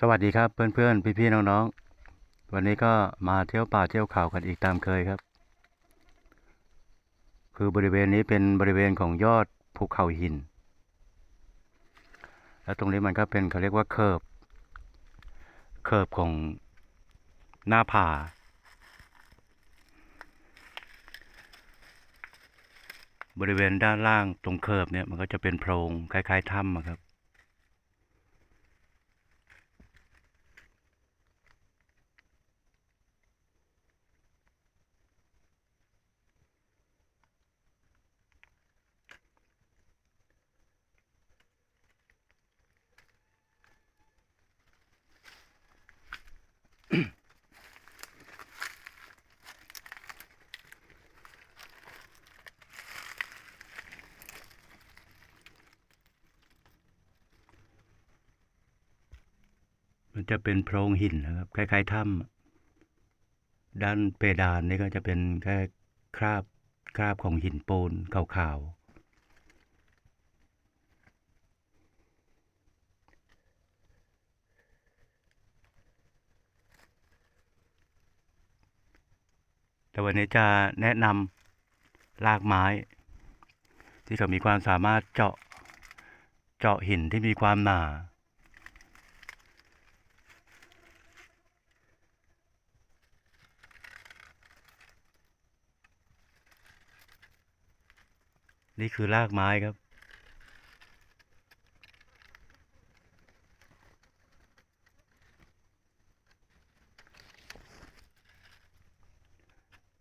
สวัสดีครับเพื่อนๆพี่ๆน้องๆ วันนี้ก็มาเที่ยวป่าเที่ยวเขากันอีกตามเคยครับ คือบริเวณนี้เป็นบริเวณของยอดภูเขาหิน แล้วตรงนี้มันก็เป็นเขาเรียกว่าเคิร์ฟเคิร์ฟของหน้าผาบริเวณด้านล่างตรงเคิร์ฟเนี่ยมันก็จะเป็นโพรงคล้ายๆถ้ำครับ จะเป็นโพรงหินนะครับ คล้ายๆถ้ำด้านเพดานนี่ก็จะเป็นแค่คราบคราบของหินปูนขาวๆแต่วันนี้จะแนะนำรากไม้ ที่เขามีความสามารถเจาะเจาะหินที่มีความหนา นี่คือรากไม้ครับ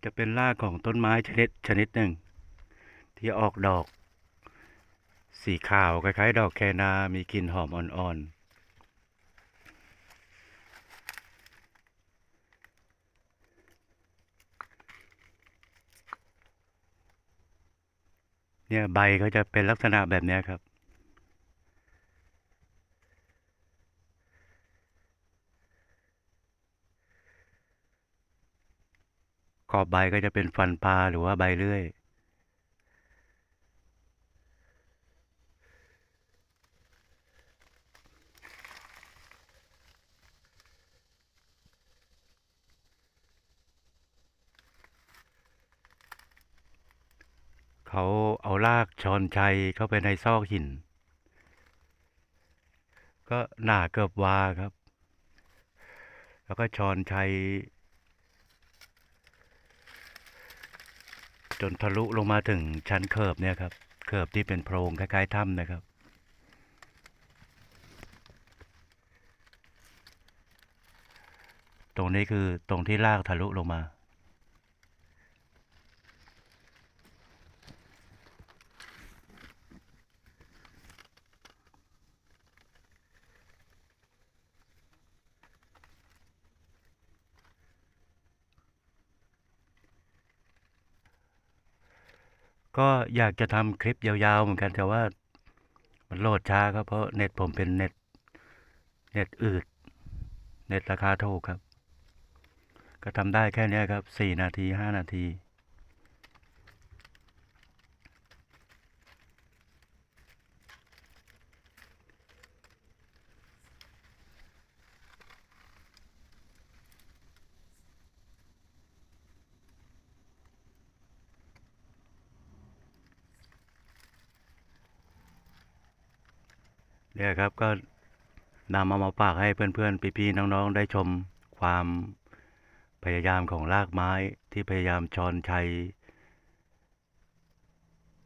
จะเป็นรากของต้นไม้ชนิดชนิดหนึ่ง ที่ออกดอก สีขาวคล้ายๆ ดอกแคนา มีกลิ่นหอมอ่อนๆ เนี่ยใบเขาจะเป็นลักษณะแบบนี้ครับ ขอบใบก็จะเป็นฟันปลาหรือว่าใบเลื่อย เขาเอารากชอนชัยเข้าไปในซอกหิน ก็หนาเกือบวาครับ แล้วก็ชอนชัย จนทะลุลงมาถึงชั้นเคิบเนี่ยครับ เคิบที่เป็นโพรงคล้ายๆถ้ำนะครับตรงนี้คือตรงที่ลากทะลุลงมา ก็อยากจะทำคลิปยาวๆเหมือนกันแต่ว่ามันโหลดช้าครับเพราะเน็ตผมเป็นเน็ต เน็ตอืด เน็ตราคาถูกครับ ก็ทำได้แค่นี้ครับสี่นาทีห้านาที เนี่ยครับก็นำเอามาฝากให้เพื่อนๆพี่ๆน้องๆ ได้ชมความพยายามของรากไม้ที่พยายามชอนชัย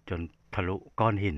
จนทะลุก้อนหิน